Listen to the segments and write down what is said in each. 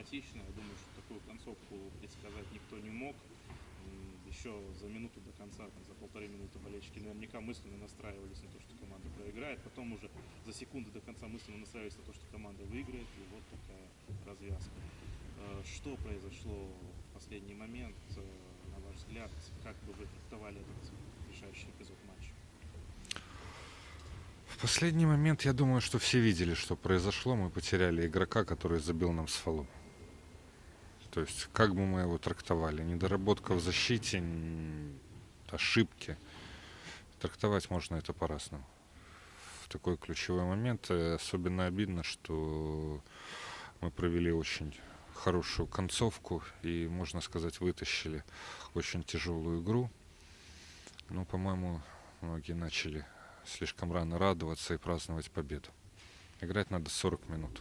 драматично. Я думаю, что такую концовку предсказать никто не мог. Еще за минуту до конца, там, за полторы минуты болельщики наверняка мысленно настраивались на то, что команда проиграет. Потом уже за секунды до конца мысленно настраивались на то, что команда выиграет. И вот такая развязка. Э, Что произошло в последний момент, э, на ваш взгляд? Как бы вы трактовали этот решающий эпизод матча? В последний момент я думаю, что все видели, что произошло. Мы потеряли игрока, который забил нам с фолу. То есть, как бы мы его трактовали? Недоработка в защите, ошибки. Трактовать можно это по-разному. В такой ключевой момент э, особенно обидно, что мы провели очень хорошую концовку и, можно сказать, вытащили очень тяжелую игру. Ну, по-моему, многие начали слишком рано радоваться и праздновать победу. Играть надо 40 минут.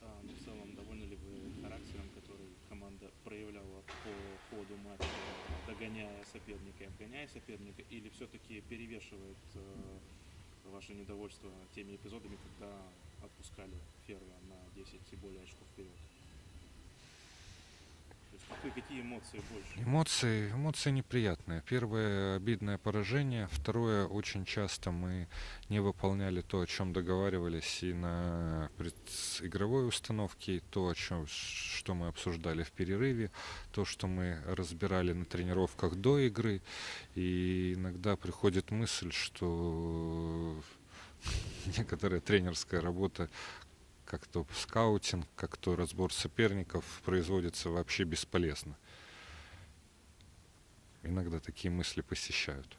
А, ну, в целом, довольны ли вы характером, который команда проявляла по ходу матча, догоняя соперника обгоняя соперника, или все-таки перевешивает э, ваше недовольство теми эпизодами, когда отпускали Ферра на 10 и более очков вперед? Какие эмоции больше? Эмоции, эмоции неприятные. Первое обидное поражение, второе очень часто мы не выполняли то, о чем договаривались и на игровой установке, и то, о чем, что мы обсуждали в перерыве, то, что мы разбирали на тренировках до игры. И иногда приходит мысль, что некоторая тренерская работа как то скаутинг, как то разбор соперников производится вообще бесполезно. Иногда такие мысли посещают.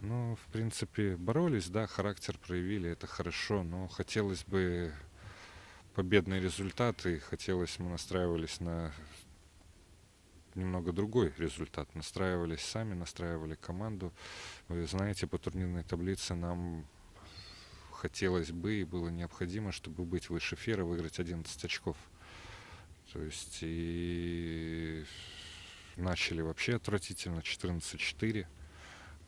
Ну, в принципе, боролись, да, характер проявили, это хорошо, но хотелось бы победный результат, и хотелось, мы настраивались на немного другой результат. Настраивались сами, настраивали команду. Вы знаете, по турнирной таблице нам хотелось бы и было необходимо, чтобы быть выше Фера, выиграть 11 очков. То есть и начали вообще отвратительно, 14-4.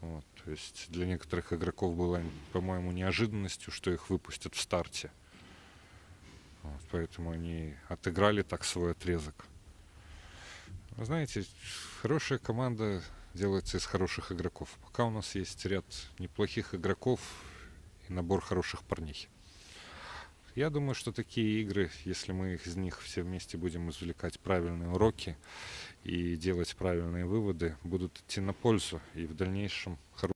Вот, то есть для некоторых игроков было, по-моему, неожиданностью, что их выпустят в старте. Вот, поэтому они отыграли так свой отрезок. Вы знаете, хорошая команда делается из хороших игроков. Пока у нас есть ряд неплохих игроков, и набор хороших парней. Я думаю, что такие игры, если мы из них все вместе будем извлекать правильные уроки и делать правильные выводы, будут идти на пользу и в дальнейшем хорошо